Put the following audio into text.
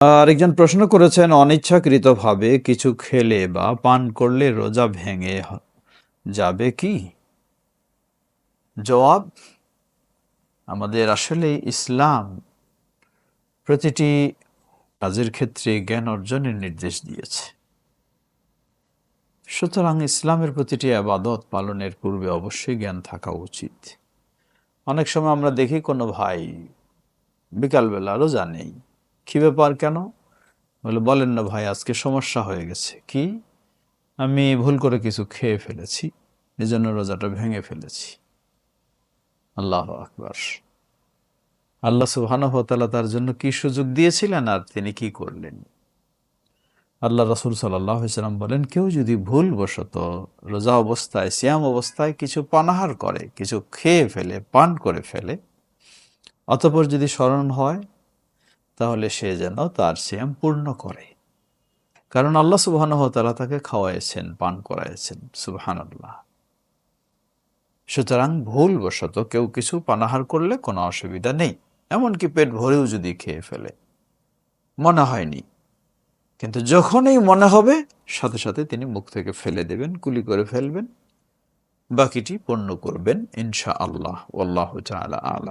আরেকজন প্রশ্ন করেছেন, অনিচ্ছাকৃতভাবে কিছু খেলে বা পান করলে রোজা ভেঙে যাবে কি? জবাব, আমাদের আসলে ইসলাম প্রতিটি কাজের ক্ষেত্রে জ্ঞান অর্জনের নির্দেশ দিয়েছে। সুতরাং ইসলামের প্রতিটি আবাদত পালনের পূর্বে অবশ্যই জ্ঞান থাকা উচিত। অনেক সময় আমরা দেখি কোনো ভাই বিকালবেলা রোজা নেই। কি ব্যাপার কেন? বলে, বলেন না ভাই, আজকে সমস্যা হয়ে গেছে। কি? আমি ভুল করে কিছু খেয়ে ফেলেছি এজন্য রোজাটা ভেঙে ফেলেছি। আল্লাহ আকবার। আল্লাহ সুবহানাহু ওয়া তাআলা তার জন্য কি সুযোগ দিয়েছিলেন আর তিনি কি করলেন? আল্লাহ রসুল সাল্লাম বলেন, কেউ যদি ভুলবশত রোজা অবস্থায়, সিয়াম অবস্থায় কিছু পানাহার করে, কিছু খেয়ে ফেলে, পান করে ফেলে, অতপর যদি স্মরণ হয় তাহলে সে যেন তার শ্যাম পূর্ণ করে। কারণ আল্লাহ সুবহান তালা তাকে খাওয়াইছেন, পান করাইছেন সুবহান আল্লাহ সুতরাং ভুলবশত কেউ কিছু পানাহার করলে কোনো অসুবিধা নেই, এমনকি পেট ভরেও যদি খেয়ে ফেলে। মনে হয়নি। কিন্তু যখনই মনে হবে, সাথে সাথে তিনি মুখ থেকে ফেলে দেবেন, কুলি করে ফেলবেন, বাকিটি পণ্য করবেন ইনশা আল্লাহ আল্লাহ আলাম।